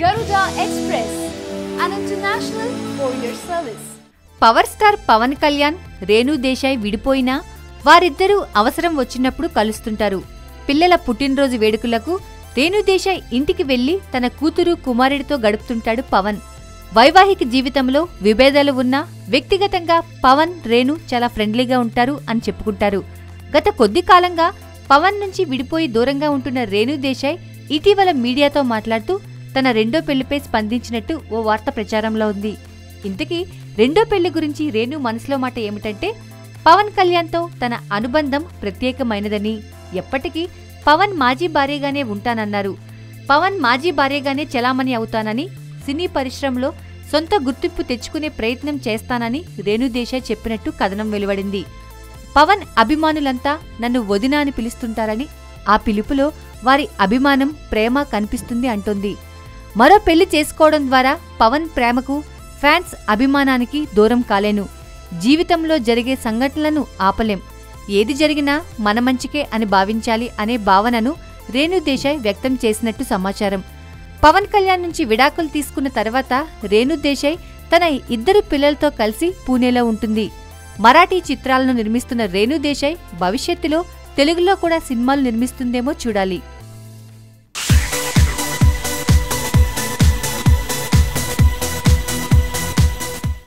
Garuda express an international courier service power star Pawan Kalyan Renu Desai విడిపోయినా వారిద్దరూ అవసరం వచ్చినప్పుడు కలుస్తుంటారు. పిల్లల పుట్టినరోజు వేడుకలకు రేణు దేశాయ్ ఇంటికి వెళ్ళి తన కూతురు కుమారుడితో గడుపుతుంటాడు పవన్. వైవాహిక జీవితంలో విభేదాలు ఉన్నా వ్యక్తిగతంగా పవన్ రేణు చాలా ఫ్రెండ్లీగా ఉంటారు అని చెప్పుకుంటారు. గత కొద్ది కాలంగా పవన్ నుంచి విడిపోయి దూరంగా ఉంటున్న రేణు దేశాయ్ ఇటీవల మీడియాతో మాట్లాడుతూ తన రెండో పెళ్ళిపై స్పందించినట్టు ఓ వార్త ప్రచారంలో ఉంది. ఇంతకీ రెండో పెళ్ళి గురించి రేణు మనసులో మాట ఏమిటంటే పవన్ కళ్యాణ్తో తన అనుబంధం ప్రత్యేకమైనదని. ఎప్పటికీ పవన్ మాజీ భార్యగానే ఉంటానన్నారు. పవన్ మాజీ భార్యగానే చలామణి అవుతానని సినీ పరిశ్రమలో సొంత గుర్తింపు తెచ్చుకునే ప్రయత్నం చేస్తానని రేణుదేశాయ్ చెప్పినట్టు కథనం వెలువడింది. పవన్ అభిమానులంతా నన్ను వదిన అని పిలుస్తుంటారని ఆ పిలుపులో వారి అభిమానం ప్రేమ కనిపిస్తుంది అంటోంది. మరో పెళ్ళి చేసుకోవడం ద్వారా పవన్ ప్రేమకు ఫ్యాన్స్ అభిమానానికి దూరం కాలేను. జీవితంలో జరిగే సంఘటనలను ఆపలేం. ఏది జరిగినా మన మంచికే అని భావించాలి అనే భావనను రేణు దేశాయ్ వ్యక్తం చేసినట్టు సమాచారం. పవన్ కళ్యాణ్ నుంచి విడాకులు తీసుకున్న తర్వాత రేణు దేశాయ్ తన ఇద్దరు పిల్లలతో కలిసి పూణేలో ఉంటుంది. మరాఠీ చిత్రాలను నిర్మిస్తున్న రేణు దేశాయ్ భవిష్యత్తులో తెలుగులో కూడా సినిమాలు నిర్మిస్తుందేమో చూడాలి.